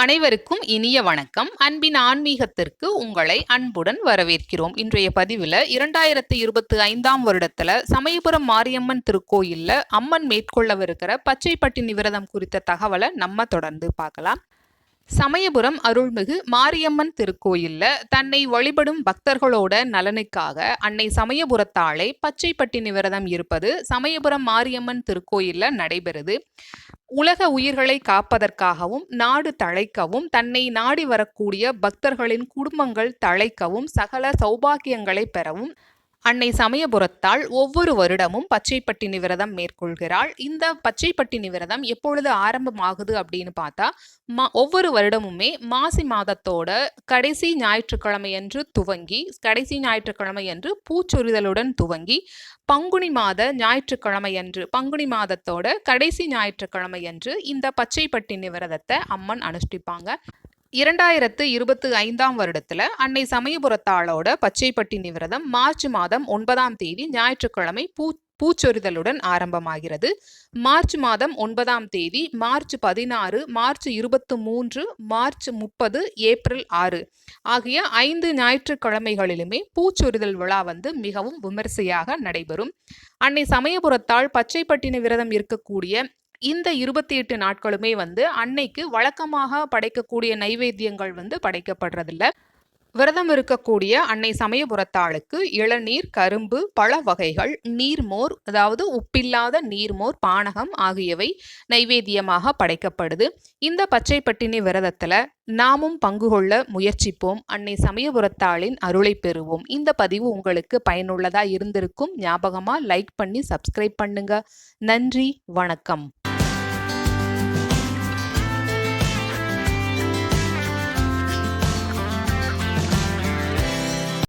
அனைவருக்கும் இனிய வணக்கம். அன்பின் ஆன்மீகத்திற்கு உங்களை அன்புடன் வரவேற்கிறோம். இன்றைய பதிவில் இரண்டாயிரத்தி இருபத்தி ஐந்தாம் வருடத்துல சமயபுரம் மாரியம்மன் திருக்கோயிலில் அம்மன் மேற்கொள்ளவிருக்கிற பச்சைப்பட்டினி விரதம் குறித்த தகவலை நம்ம தொடர்ந்து பார்க்கலாம். சமயபுரம் அருள்மிகு மாரியம்மன் திருக்கோயில்ல தன்னை வழிபடும் பக்தர்களோட நலனுக்காக அன்னை சமயபுரத்தாளை பச்சைப்பட்டினி விரதம் இருப்பது சமயபுரம் மாரியம்மன் திருக்கோயில்ல நடைபெறுது. உலக உயிர்களை காப்பதற்காகவும் நாடு தழைக்கவும் தன்னை நாடி வரக்கூடிய பக்தர்களின் குடும்பங்கள் தழைக்கவும் சகல சௌபாகியங்களை பெறவும் அன்னை சமயபுரத்தால் ஒவ்வொரு வருடமும் பச்சைப்பட்டினி விரதம் மேற்கொள்கிறாள். இந்த பச்சைப்பட்டினி விரதம் எப்பொழுது ஆரம்பமாகுது அப்படின்னு பார்த்தா மா ஒவ்வொரு வருடமுமே மாசி மாதத்தோட கடைசி ஞாயிற்றுக்கிழமையன்று துவங்கி கடைசி ஞாயிற்றுக்கிழமை என்று பூச்சொரிதலுடன் துவங்கி பங்குனி மாத ஞாயிற்றுக்கிழமையன்று பங்குனி மாதத்தோட கடைசி ஞாயிற்றுக்கிழமையன்று இந்த பச்சைப்பட்டினி விரதத்தை அம்மன் அனுஷ்டிப்பாங்க. இரண்டாயிரத்து இருபத்தி ஐந்தாம் வருடத்தில் அன்னை சமயபுரத்தாளோட பச்சைப்பட்டினி விரதம் மார்ச் மாதம் ஒன்பதாம் தேதி ஞாயிற்றுக்கிழமை பூ பூச்சொரிதலுடன் ஆரம்பமாகிறது. மார்ச் மாதம் ஒன்பதாம் தேதி மார்ச் பதினாறு மார்ச் இருபத்து மூன்று மார்ச் முப்பது ஏப்ரல் ஆறு ஆகிய ஐந்து ஞாயிற்றுக்கிழமைகளிலுமே பூச்சொரிதல் விழா வந்து மிகவும் விமரிசையாக நடைபெறும். அன்னை சமயபுரத்தால் பச்சைப்பட்டினி விரதம் இருக்கக்கூடிய இந்த இருபத்தி எட்டு நாட்களுமே வந்து அன்னைக்கு வழக்கமாக படைக்கக்கூடிய நைவேத்தியங்கள் வந்து படைக்கப்படுறதில்ல. விரதம் இருக்கக்கூடிய அன்னை சமயபுரத்தாளுக்கு இளநீர் கரும்பு பழ வகைகள் நீர்மோர் அதாவது உப்பில்லாத நீர்மோர் பானகம் ஆகியவை நைவேத்தியமாக படைக்கப்படுது. இந்த பச்சைப்பட்டினி விரதத்தில் நாமும் பங்கு கொள்ள முயற்சிப்போம். அன்னை சமயபுரத்தாளின் அருளை பெறுவோம். இந்த பதிவு உங்களுக்கு பயனுள்ளதாக இருந்திருக்கும். ஞாபகமாக லைக் பண்ணி சப்ஸ்கிரைப் பண்ணுங்க. நன்றி வணக்கம்.